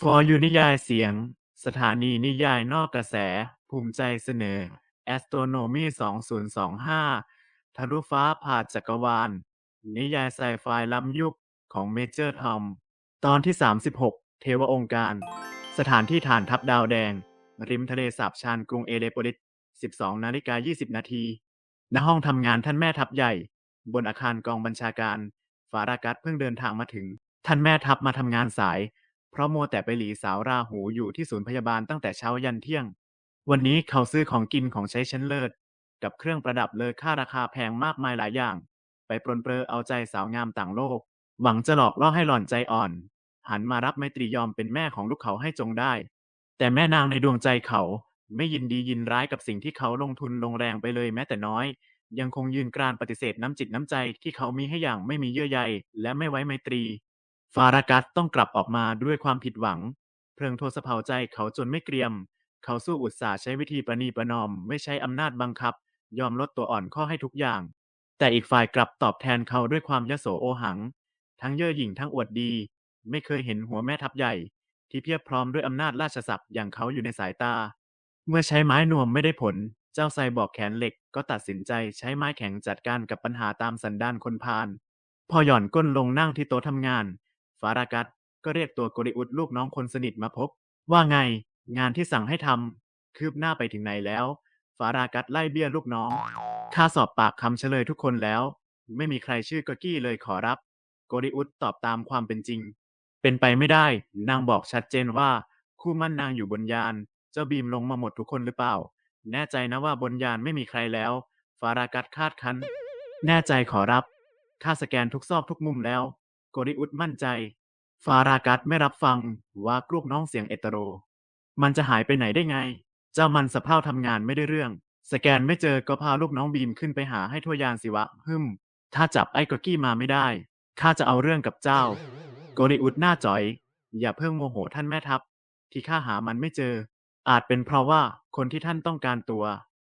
ฟอร์ยูนิยายเสียง สถานีนิยายนอกกระแส ภูมิใจเสนอ Astronomy 2025 ทะลุฟ้าผ่าจักรวาล นิยายไซไฟล้ำยุคของเมเจอร์ทอม ตอนที่ 36 เทวองค์การ สถานที่ฐานทัพดาวแดง ริมทะเลสาบชานกรุงเอเลโปลิส 12 นาฬิกา 20 นาที ณ ห้องทำงานท่านแม่ทัพใหญ่ บนอาคารกองบัญชาการ ฟารากัสเพิ่งเดินทางมาถึง ท่านแม่ทัพมาทำงานสาย เพราะมัวแต่ไปหลีสาวราหูอยู่ที่ศูนย์พยาบาลตั้งแต่เช้ายันเที่ยง วันนี้เขาซื้อของกินของใช้ชั้นเลิศ กับเครื่องประดับเลอค่าราคาแพงมากมายหลายอย่าง ไปปรนเปรอเอาใจสาวงามต่างโลก หวังจะหลอกล่อให้หล่อนใจอ่อน หันมารับไมตรียอมเป็นแม่ของลูกเขาให้จงได้ แต่แม่นางในดวงใจเขาไม่ยินดียินร้ายกับสิ่งที่เขาลงทุนลงแรงไปเลยแม้แต่น้อย ยังคงยืนกรานปฏิเสธน้ำจิตน้ำใจที่เขามีให้อย่างไม่มีเยื่อใยและไม่ไว้ไมตรี ฟารากัสต้องกลับออกมาด้วยความผิดหวัง เพลิงโทสะเผาใจเขาจนไม่เกรียม เขาสู้อุตสาห์ใช้วิธีประนีประนอม ไม่ใช้อำนาจบังคับ ยอมลดตัวอ่อนข้อให้ทุกอย่าง แต่อีกฝ่ายกลับตอบแทนเขาด้วยความยโสโอหัง ทั้งเย่อหยิ่งทั้งอวดดี ไม่เคยเห็นหัวแม่ทัพใหญ่ ที่เพียบพร้อมด้วยอำนาจราชศักดิ์อย่างเขาอยู่ในสายตา เมื่อใช้ไม้นวมไม่ได้ผล เจ้าไซบอกแขนเหล็กก็ตัดสินใจใช้ไม้แข็งจัดการกับปัญหาตามสันดานคนพาลพอหย่อนก้นลงนั่งที่โต๊ะทำงาน ฟารากัสก็เรียกตัวโกริอุดลูกน้องคนสนิทมาพบ ว่าไง งานที่สั่งให้ทำคืบหน้าไปถึงไหนแล้ว ฟารากัสไล่เบี้ยลูกน้องข้าสอบปากคำเฉลยทุกคนแล้ว ไม่มีใครชื่อกอกี้เลยขอรับ โกริอุดตอบตามความเป็นจริง เป็นไปไม่ได้ นางบอกชัดเจนว่า คู่มั่นนางอยู่บนยาน เจ้าบีมลงมาหมดทุกคนหรือเปล่า แน่ใจนะว่าบนยานไม่มีใครแล้ว ฟารากัสคาดคันแน่ใจขอรับข้าสแกนทุกซอกทุกมุมแล้ว กริอุดมั่นใจ ฟารากัสไม่รับฟังว่ากลูกน้องเสียงเอตโร มันจะหายไปไหนได้ไง เจ้ามันสะเพร่าทำงานไม่ได้เรื่อง สแกนไม่เจอก็พาลูกน้องบีมขึ้นไปหาให้ทั่วยานสิวะฮึมถ้าจับไอ้กอกี้มาไม่ได้ข้าจะเอาเรื่องกับเจ้า โกริอุดหน้าจ่อย อย่าเพิ่งโมโหท่านแม่ทัพ ที่ข้าหามันไม่เจอ อาจเป็นเพราะว่าคนที่ท่านต้องการตัว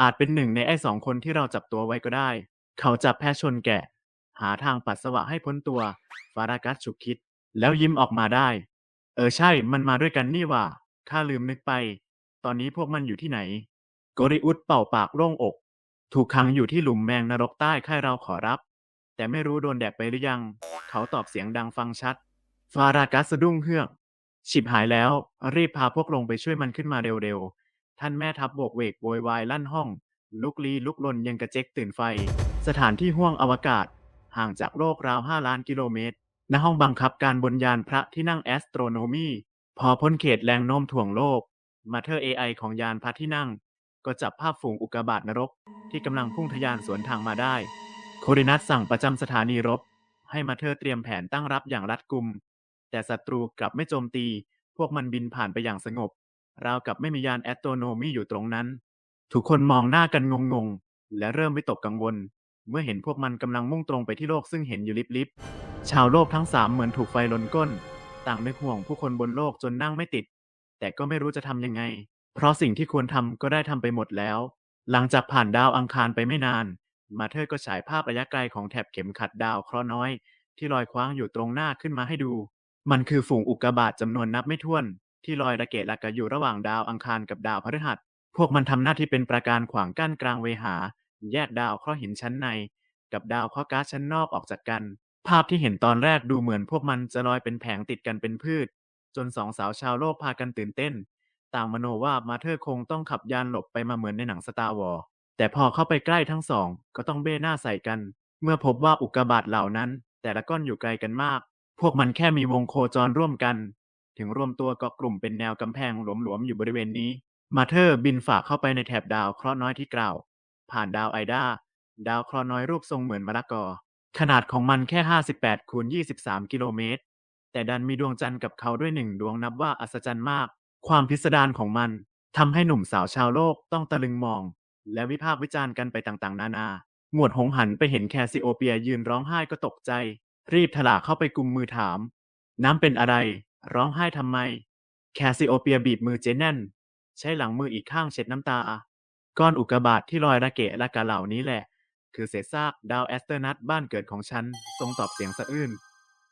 อาจเป็นหนึ่งในไอ้สองคนที่เราจับตัวไว้ก็ได้ เขาจับแพะชนแกะ หาทางปัสสาวะให้พ้นตัว ฟารากัสฉุกคิด แล้วยิ้มออกมาได้ เออใช่ มันมาด้วยกันนี่ว่าข้าลืมนึกไป ตอนนี้พวกมันอยู่ที่ไหน โกริอุดเป่าปากโล่งอก ถูกขังอยู่ที่หลุมแมงนรกใต้ค่ายเราขอรับ แต่ไม่รู้โดนแดกไปหรือยัง เขาตอบเสียงดังฟังชัด ฟารากัสสะดุ้งเฮือกฉิบหายแล้ว รีบพาพวกลงไปช่วยมันขึ้นมาเร็วๆ ท่านแม่ทัพโบกเวกโวยวายลั่นห้อง ลุกลี้ลุกลนยังกระเจ๊กตื่นไฟ สถานที่ห้วงอวกาศ ห่างจากโลกราว 5 ล้านกิโลเมตรณห้องบังคับการบนยานพระที่นั่งแอสโตรโนมี พอพ้นเขตแรงโน้มถ่วงโลก มาเธอร์ AI ของยานพระที่นั่ง ก็จับภาพฝูงอุกกาบาตนรก ที่กำลังพุ่งทะยานสวนทางมาได้ โครินัสสั่งประจำสถานีรบ ให้มาเธอเตรียมแผนตั้งรับอย่างรัดกุม แต่ศัตรูกลับไม่โจมตี พวกมันบินผ่านไปอย่างสงบ ราวกับไม่มียานแอสโตรโนมีอยู่ตรงนั้น ทุกคนมองหน้ากันงงๆ และเริ่มวิตกกังวล เมื่อเห็นพวกมันกำลังมุ่งตรงไปที่โลกซึ่งเห็นอยู่ลิบๆ ชาวโลกทั้งสามเหมือนถูกไฟลนก้น ต่างนึกห่วงผู้คนบนโลกจนนั่งไม่ติด แต่ก็ไม่รู้จะทำยังไง เพราะสิ่งที่ควรทำก็ได้ทำไปหมดแล้ว หลังจากผ่านดาวอังคารไปไม่นาน มาเธอร์ก็ฉายภาพระยะไกลของแถบเข็มขัดดาวเคราะห์น้อย ที่ลอยคว้างอยู่ตรงหน้าขึ้นมาให้ดู มันคือฝูงอุกกาบาตจำนวนนับไม่ถ้วน ที่ลอยระเกะระกะอยู่ระหว่างดาวอังคารกับดาวพฤหัส พวกมันทำหน้าที่เป็นประการขวางกั้นกลางเวหา แยกดาวเคราะห์หินชั้นใน กับดาวเคราะห์ก๊าซชั้นนอกออกจากกัน ภาพที่เห็นตอนแรกดูเหมือนพวกมันจะลอยเป็นแผงติดกันเป็นพืช จนสองสาวชาวโลกพากันตื่นเต้น ต่างมโนว่ามาเธอคงต้องขับยานหลบไปมาเหมือนในหนังสตาร์วอร์แต่พอเข้าไปใกล้ทั้งสอง ก็ต้องเบ้หน้าใส่กัน เมื่อพบว่าอุกกาบาตเหล่านั้น แต่ละก้อนอยู่ไกลกันมาก พวกมันแค่มีวงโคจรร่วมกัน ถึงรวมตัวเกาะกลุ่มเป็นแนวกำแพงหลวมๆอยู่บริเวณนี้ มาเธอบินฝ่าเข้าไปในแถบดาวเคราะห์น้อยที่กล่าว ผ่านดาวไอดาดาวเคราะห์น้อยรูปทรงเหมือนมะละกอ ขนาดของมันแค่ 58คูณ23 กิโลเมตร แต่ดันมีดวงจันทร์กับเขาด้วยหนึ่งดวงนับว่าอัศจรรย์มาก ความพิสดารของมันทำให้หนุ่มสาวชาวโลกต้องตะลึงมอง และวิพากษ์วิจารณ์กันไปต่างๆ นานา หมวดหงหันไปเห็นแคสซิโอเปียยืนร้องไห้ก็ตกใจ รีบถลาเข้าไปกุมมือถาม น้ำเป็นอะไร ร้องไห้ทำไม แคสซิโอเปียบีบมือเจแน่น ใช้หลังมืออีกข้างเช็ดน้ำตา ก้อนอุกกาบาตที่ลอยระเกะระกะเหล่านี้แหละ คือเศษซากดาวแอสเตอร์นัทบ้านเกิดของฉันทรงตอบเสียงสะอื้น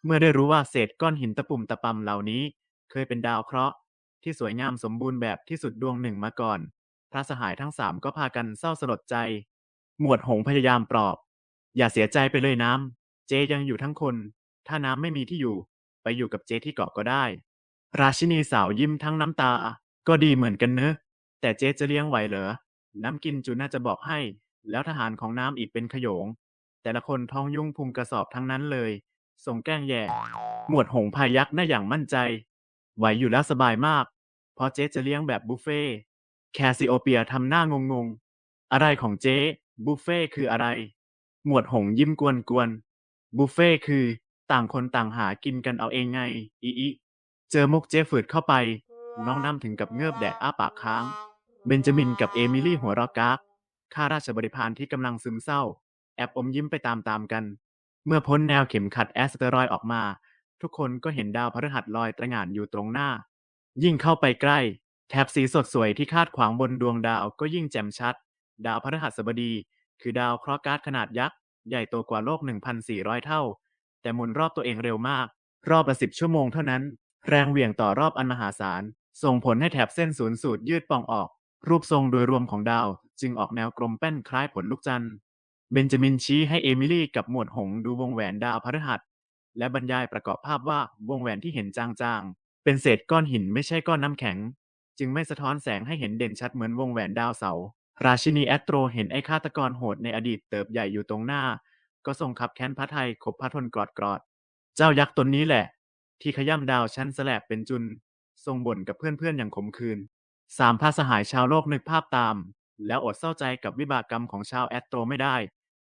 เมื่อได้รู้ว่าเศษก้อนหินตะปุ่มตะปำเหล่านี้ เคยเป็นดาวเคราะห์ที่สวยงามสมบูรณ์แบบที่สุดดวงหนึ่งมาก่อนพระสหายทั้งสามก็พากันเศร้าสลดใจ หมวดหงพยายามปลอบ อย่าเสียใจไปเลยน้ำ เจยังอยู่ทั้งคน ถ้าน้ำไม่มีที่อยู่ ไปอยู่กับเจที่เกาะก็ได้ ราชินีสาวยิ้มทั้งน้ำตา ก็ดีเหมือนกันเนอะ แต่เจจะเลี้ยงไหวเหรอ น้ำกินจูน่าจะบอกให้ แล้วทหารของน้ำอีกเป็นขโยง แต่ละคนท้องยุ่งพุงกระสอบทั้งนั้นเลย ส่งแกล้งแย่ หมวดหงพายักหน้าอย่างมั่นใจ ไหวอยู่แล้วสบายมาก เพราะเจ๊จะเลี้ยงแบบบุฟเฟ่ แคสซิโอเปียทำหน้างงงๆ อะไรของเจ๊บุฟเฟ่คืออะไร หมวดหงยิ้มกวนๆบุฟเฟ่คือต่างคนต่างหากินกันเอาเองไง อีอีเจอมุกเจ๊ฝืดเข้าไป น้องน้ำถึงกับเงือบแดดอ้าปากค้าง เบนจามินกับเอมิลี่หัวเราะกากข้าราชบริพารที่กำลังซึมเศร้า แอบอมยิ้มไปตามๆกัน เมื่อพ้นแนวเข็มขัดแอสเตรอยออกมา ทุกคนก็เห็นดาวพฤหัสลอยตระหง่านอยู่ตรงหน้า ยิ่งเข้าไปใกล้ แถบสีสดสวยที่คาดขวางบนดวงดาวก็ยิ่งแจ่มชัด ดาวพฤหัสบดี คือดาวเคราะห์ก๊าซขนาดยักษ์ ใหญ่โตกว่าโลก 1,400 เท่า แต่หมุนรอบตัวเองเร็วมาก รอบละสิบชั่วโมงเท่านั้น แรงเหวี่ยงต่อรอบอันมหาศาลส่งผลให้แถบเส้นศูนย์สูตรยืดป่องออก รูปทรงโดยรวมของดาว จึงออกแนวกลมแป้นคล้ายผลลูกจันทร์เบนจามินชี้ให้เอมิลี่กับหมวดหงดูวงแหวนดาวพฤหัส และบรรยายประกอบภาพว่าวงแหวนที่เห็นจางๆ เป็นเศษก้อนหินไม่ใช่ก้อนน้ำแข็ง จึงไม่สะท้อนแสงให้เห็นเด่นชัดเหมือนวงแหวนดาวเสาราชินีแอสโตรเห็นไอ้ฆาตกรโหดในอดีตเติบใหญ่อยู่ตรงหน้า ก็ทรงขับแค้นพระไทยขบพระทนกรอดกรอดๆเจ้ายักษ์ตนนี้แหละ ที่ขย่ำดาวชั้นสแลบเป็นจุน ทรงบ่นกับเพื่อนๆอย่างขมขื่น สามพระสหายชาวโลกนึกภาพตาม แล้วอดเศร้าใจกับวิบากกรรมของชาวแอสโตรไม่ได้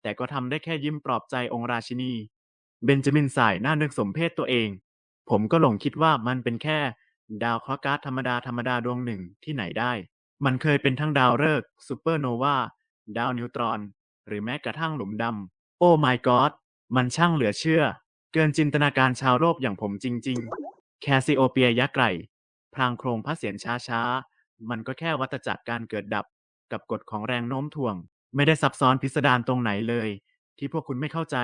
แต่ก็ทำได้แค่ยิ้มปลอบใจองค์ราชินี เบนจามินสายหน้านึกสมเพศตัวเอง ผมก็หลงคิดว่ามันเป็นแค่ ดาวเคราะห์ก๊าซธรรมดาธรรมดาดวงหนึ่งที่ไหนได้ มันเคยเป็นทั้งดาวฤกษ์ซูเปอร์โนวาดาวนิวตรอน หรือแม้กระทั่งหลุมดำโอ้ my god มันช่างเหลือเชื่อ เกินจินตนาการชาวโลกอย่างผมจริง ๆ แคสซิโอเปียยักษ์ไกร่พลางโครงพระเศียรช้าๆ มันก็แค่วัตจักรการเกิดดับกับกฎของแรงโน้มถ่วง ไม่ได้ซับซ้อนพิสดารตรงไหนเลย ที่พวกคุณไม่เข้าใจ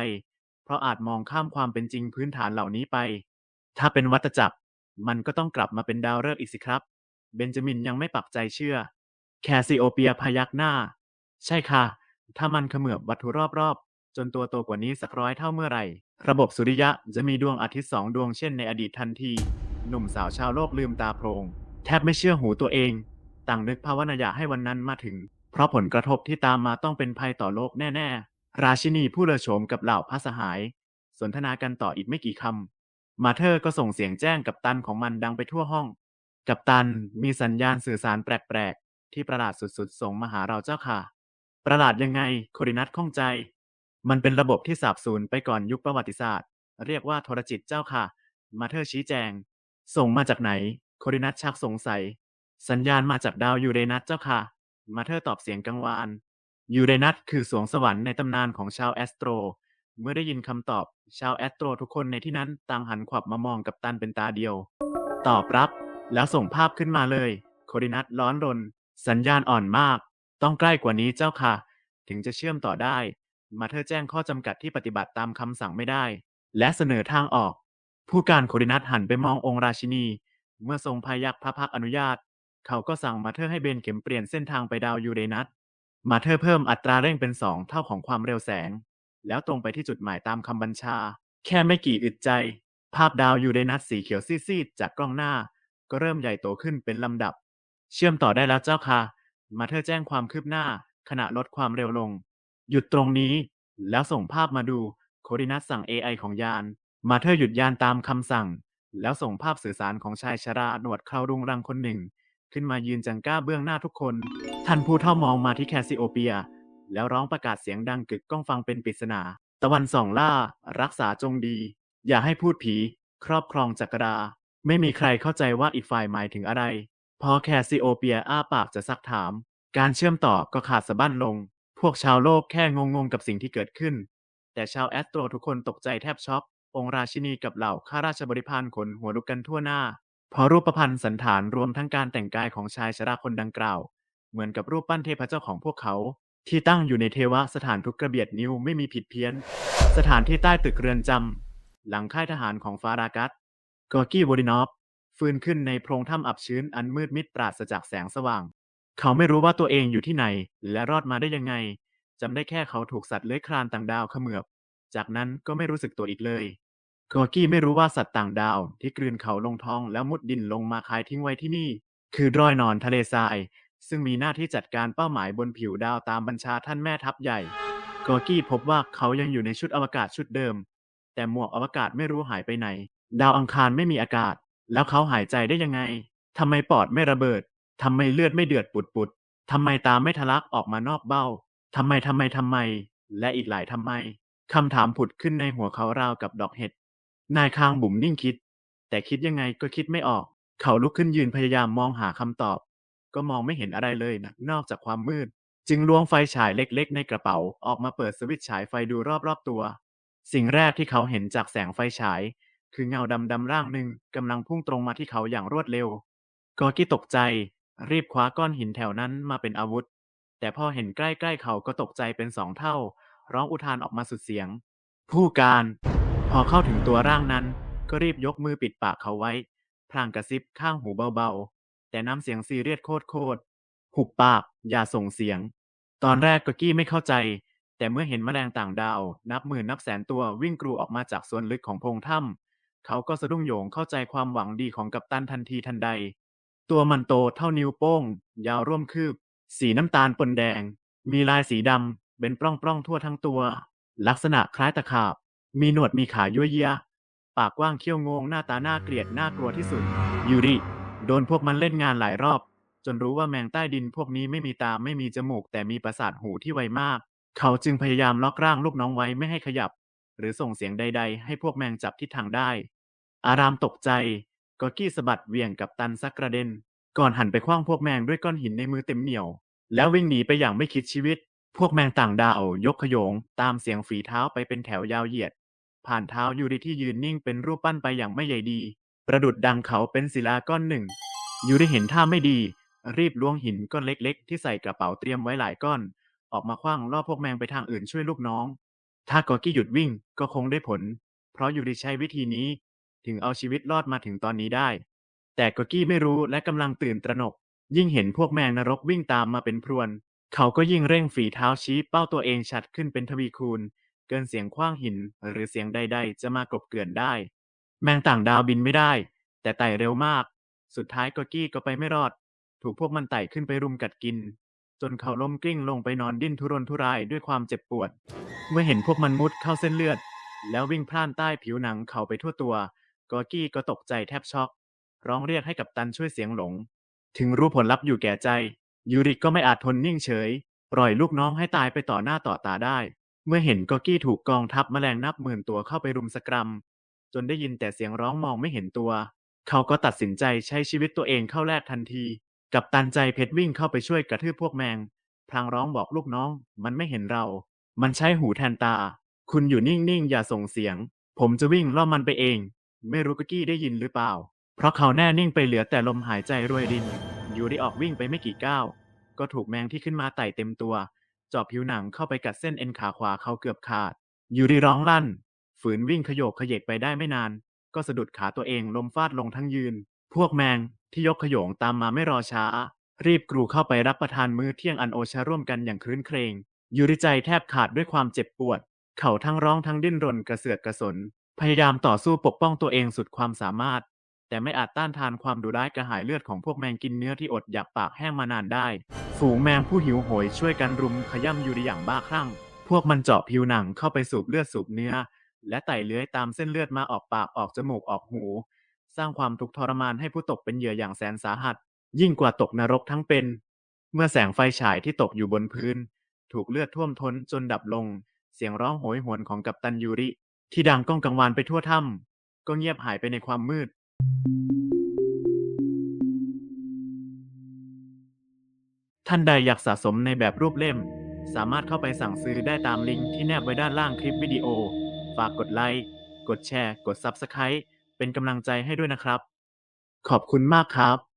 เพราะอาจมองข้ามความเป็นจริงพื้นฐานเหล่านี้ไป ถ้าเป็นวัตจักร มันก็ต้องกลับมาเป็นดาวฤกษ์อีกสิครับ เบนจามินยังไม่ปักใจเชื่อ แคซิโอเปียพยักหน้า ใช่ค่ะ ถ้ามันเขมือบวัตถุรอบๆ จนตัวโตกว่านี้สักร้อยเท่าเมื่อไหร่ ระบบสุริยะจะมีดวงอาทิตย์สองดวงเช่นในอดีตทันที หนุ่มสาวชาวโลกลืมตาโพลง แทบไม่เชื่อหูตัวเอง ต่างนึกภาวนายาให้วันนั้นมาถึง เพราะผลกระทบที่ตามมาต้องเป็นภัยต่อโลกแน่ๆ ราชินีผู้เลอโฉมกับเหล่าพระสหาย สนทนากันต่ออีกไม่กี่คำ มาเธอ์ก็ส่งเสียงแจ้งกับตันของมันดังไปทั่วห้อง กับตันมีสัญญาณสื่อสารแปลกๆ ที่ประหลาดสุดๆ ส่งมาหาเราเจ้าค่ะ ประหลาดยังไงโครินัทข้องใจ มันเป็นระบบที่สาบสูญไปก่อนยุคประวัติศาสตร์ เรียกว่าโทรจิตเจ้าค่ะ มาเธอ์ชี้แจง ส่งมาจากไหน โครินัทชักสงสัย สัญญาณมาจากดาวยูเรนัสเจ้าค่ะ มาเธอตอบเสียงกังวานยูเรนัสคือสวงสวรรค์ในตำนานของชาวแอสโตร เมื่อได้ยินคำตอบ ชาวแอสโตรทุกคนในที่นั้นต่างหันขวับมามองกับตันเป็นตาเดียว ตอบรับ แล้วส่งภาพขึ้นมาเลย โครินัทร้อนรน สัญญาณอ่อนมาก ต้องใกล้กว่านี้เจ้าค่ะ ถึงจะเชื่อมต่อได้ มาเธอแจ้งข้อจำกัดที่ปฏิบัติตามคำสั่งไม่ได้ และเสนอทางออก ผู้การโครินัทหันไปมององค์ราชินี เมื่อทรงพายักพระพักตร์อนุญาต เขาก็สั่งมาเธอให้เบนเข็มเปลี่ยนเส้นทางไปดาวยูเรนัส มาเธอเพิ่มอัตราเร่งเป็นสองเท่าของความเร็วแสง แล้วตรงไปที่จุดหมายตามคำบัญชา แค่ไม่กี่อึดใจ ภาพดาวยูเรนัสสีเขียวซีดๆจากกล้องหน้า ก็เริ่มใหญ่โตขึ้นเป็นลำดับ เชื่อมต่อได้แล้วเจ้าค่ะ มาเธอแจ้งความคืบหน้า ขณะลดความเร็วลง หยุดตรงนี้ แล้วส่งภาพมาดู โคดินัสสั่ง AI ของยาน มาเธอหยุดยานตามคำสั่ง แล้วส่งภาพสื่อสารของชายชราหนวดเครารุงรังคนหนึ่ง ขึ้นมายืนจังก้าเบื้องหน้าทุกคน ท่านผู้เท่ามองมาที่แคสซิโอเปีย แล้วร้องประกาศเสียงดังกึกก้องฟังเป็นปริศนา ตะวันส่องล่า รักษาจงดี อย่าให้พูดผี ครอบครองจักรดาไม่มีใครเข้าใจว่าอีกฝ่ายหมายถึงอะไร พอแคสซิโอเปียอ้าปากจะซักถาม การเชื่อมต่อก็ขาดสะบั้นลง พวกชาวโลกแค่งงๆกับสิ่งที่เกิดขึ้น แต่ชาวแอสโตรทุกคนตกใจแทบช็อก องค์ราชินีกับเหล่าข้าราชบริพารขนหัวลุกกันทั่วหน้าเพราะรูปพรรณสันฐานรวมทั้งการแต่งกายของชายชราคนดังกล่าว เหมือนกับรูปปั้นเทพเจ้าของพวกเขา ที่ตั้งอยู่ในเทวสถานทุกกระเบียดนิ้วไม่มีผิดเพี้ยน สถานที่ใต้ตึกเรือนจำหลังค่ายทหารของฟารากัสกอร์กี้วอรินอฟฟื้นขึ้นในโพรงถ้ำอับชื้นอันมืดมิดปราศจากแสงสว่าง เขาไม่รู้ว่าตัวเองอยู่ที่ไหน และรอดมาได้ยังไงจำได้แค่เขาถูกสัตว์เลื้อยคลานต่างดาวเขมือบ จากนั้นก็ไม่รู้สึกตัวอีกเลย กอกี้ไม่รู้ว่าสัตว์ต่างดาวที่กลืนเขาลงท้องแล้วมุดดินลงมาคายทิ้งไว้ที่นี่ คือรอยนอนทะเลทราย ซึ่งมีหน้าที่จัดการเป้าหมายบนผิวดาวตามบัญชาท่านแม่ทัพใหญ่ กอกี้พบว่าเขายังอยู่ในชุดอวกาศชุดเดิม แต่หมวกอวกาศไม่รู้หายไปไหน ดาวอังคารไม่มีอากาศ แล้วเขาหายใจได้ยังไงทำไมปอดไม่ระเบิดทำไมเลือดไม่เดือดปุดปุดๆทำไมตาไม่ทะลักออกมานอกเบ้าทำไมทำไมทำไม และอีกหลายทำไมคำถามผุดขึ้นในหัวเขาราวกับดอกเห็ด นายคางบุ๋มนิ่งคิด แต่คิดยังไงก็คิดไม่ออก เขาลุกขึ้นยืนพยายามมองหาคำตอบ ก็มองไม่เห็นอะไรเลยนะนอกจากความมืด จึงล้วงไฟฉายเล็กๆ ในกระเป๋า ออกมาเปิดสวิตช์ฉายไฟดูรอบๆตัว สิ่งแรกที่เขาเห็นจากแสงไฟฉาย คือเงาดำๆร่างหนึ่งกำลังพุ่งตรงมาที่เขาอย่างรวดเร็ว กอกี้ตกใจ รีบคว้าก้อนหินแถวนั้นมาเป็นอาวุธ แต่พอเห็นใกล้ๆเขาก็ตกใจเป็นสองเท่า ร้องอุทานออกมาสุดเสียง ผู้การ อเข้าถึงตัวร่างนั้น ก็รีบยกมือปิดปากเขาไว้ พลางกระซิบข้างหูเบาๆ แต่น้ำเสียงซีเรียสโคตรๆหุบปาก อย่าส่งเสียง ตอนแรกก็กี้ไม่เข้าใจ แต่เมื่อเห็นแมลงต่างดาว นับหมื่นนับแสนตัววิ่งกรูออกมาจากส่วนลึกของโพรงถ้ำเขาก็สะดุ้งโหยงเข้าใจความหวังดีของกัปตันทันทีทันใด ตัวมันโตเท่านิ้วโป้ง ยาวร่วมคืบ สีน้ำตาลปนแดง มีลายสีดำเป็นปล้องๆทั่วทั้งตัว ลักษณะคล้ายตะขาบ มีหนวดมีขายั่วเยียปากกว้างเขี้ยวงงหน้าตาน่าเกลียดน่ากลัวที่สุด ยูริ โดนพวกมันเล่นงานหลายรอบ จนรู้ว่าแมงใต้ดินพวกนี้ไม่มีตาไม่มีจมูก แต่มีประสาทหูที่ไวมาก เขาจึงพยายามล็อกร่างลูกน้องไว้ไม่ให้ขยับ หรือส่งเสียงใด ๆ ให้พวกแมงจับทิศทางได้ อารามตกใจกอกี้สะบัดเวี่ยงกับตันซักกระเด็น ก่อนหันไปคว้างพวกแมงด้วยก้อนหินในมือเต็มเหนียว แล้ววิ่งหนีไปอย่างไม่คิดชีวิต พวกแมงต่างดาวยกขยง ตามเสียงฝีเท้าไปเป็นแถวยาวเหยียด ผ่านเท้ายูริที่ยืนนิ่งเป็นรูปปั้นไปอย่างไม่ใหญ่ดี ประดุดดังเขาเป็นศิลาก้อนหนึ่ง ยูริเห็นท่าไม่ดี รีบล้วงหินก้อนเล็ก ๆ ที่ใส่กระเป๋าเตรียมไว้หลายก้อน ออกมาคว้างล่อพวกแมงไปทางอื่นช่วยลูกน้อง ถ้ากอกี้หยุดวิ่งก็คงได้ผล เพราะยูริใช้วิธีนี้ ถึงเอาชีวิตรอดมาถึงตอนนี้ได้ แต่กอกี้ไม่รู้และกำลังตื่นตระหนก ยิ่งเห็นพวกแมงนรกวิ่งตามมาเป็นพรวน เขาก็ยิ่งเร่งฝีเท้าชี้เป้าตัวเองชัดขึ้นเป็นทวีคูณ เกินเสียงคว้างหินหรือเสียงใด ๆ จะมากลบเกลื่อนได้ แมงต่างดาวบินไม่ได้ แต่ไต่เร็วมาก สุดท้ายกอกี้ก็ไปไม่รอด ถูกพวกมันไต่ขึ้นไปรุมกัดกิน จนเขาล้มกลิ้งลงไปนอนดิ้นทุรนทุรายด้วยความเจ็บปวด เมื่อเห็นพวกมันมุดเข้าเส้นเลือด แล้ววิ่งพล่านใต้ผิวหนังเขาไปทั่วตัวกอกี้ก็ตกใจแทบช็อก ร้องเรียกให้กับตันช่วยเสียงหลง ถึงรู้ผลลัพธ์อยู่แก่ใจ ยูริก็ไม่อาจทนนิ่งเฉย ปล่อยลูกน้องให้ตายไปต่อหน้าต่อตาได้ เมื่อเห็นกอกี้ถูกกองทัพแมลงนับหมื่นตัวเข้าไปรุมสกรัม จนได้ยินแต่เสียงร้องมองไม่เห็นตัว เขาก็ตัดสินใจใช้ชีวิตตัวเองเข้าแลกทันที กับตันใจเพชรวิ่งเข้าไปช่วยกระทืบพวกแมง พลางร้องบอกลูกน้อง มันไม่เห็นเรา มันใช้หูแทนตา คุณอยู่นิ่งๆอย่าส่งเสียง ผมจะวิ่งล่อมันไปเอง ไม่รู้กอกี้ได้ยินหรือเปล่า เพราะเขาแน่นิ่งไปเหลือแต่ลมหายใจรวยรินยูริออกวิ่งไปไม่กี่ก้าวก็ถูกแมงที่ขึ้นมาไต่เต็มตัว จาะผิวหนังเข้าไปกัดเส้นเอ็นขาขวาเขาเกือบขาด ยูริร้องลั่น ฝืนวิ่งขยโยกขยเยกไปได้ไม่นาน ก็สะดุดขาตัวเองลมฟาดลงทั้งยืน พวกแมงที่ยกขโยงตามมาไม่รอช้า รีบกรูเข้าไปรับประทานมื้อเที่ยงอันโอชาร่วมกันอย่างครื้นเครง ยูริใจแทบขาดด้วยความเจ็บปวด เขาทั้งร้องทั้งดิ้นรนกระเสือกกระสน พยายามต่อสู้ปกป้องตัวเองสุดความสามารถ แต่ไม่อาจต้านทานความดุร้ายกระหายเลือดของพวกแมงกินเนื้อที่อดอยากปากแห้งมานานได้ ฝูงแมงผู้หิวโหยช่วยกันรุมขย่ำยูริอย่างบ้าคลั่ง พวกมันเจาะผิวหนังเข้าไปสูบเลือดสูบเนื้อ และไต่เลื้อยตามเส้นเลือดมาออกปากออกจมูกออกหู สร้างความทุกข์ทรมานให้ผู้ตกเป็นเหยื่ออย่างแสนสาหัส ยิ่งกว่าตกนรกทั้งเป็น เมื่อแสงไฟฉายที่ตกอยู่บนพื้น ถูกเลือดท่วมท้นจนดับลง เสียงร้องโหยหวนของกัปตันยูริ ที่ดังก้องกังวานไปทั่วถ้ำก็เงียบหายไปในความมืด ท่านใดอยากสะสมในแบบรูปเล่ม สามารถเข้าไปสั่งซื้อได้ตามลิงก์ที่แนบไว้ด้านล่างคลิปวิดีโอ ฝากกดไลค์ กดแชร์ กด Subscribe เป็นกำลังใจให้ด้วยนะครับ ขอบคุณมากครับ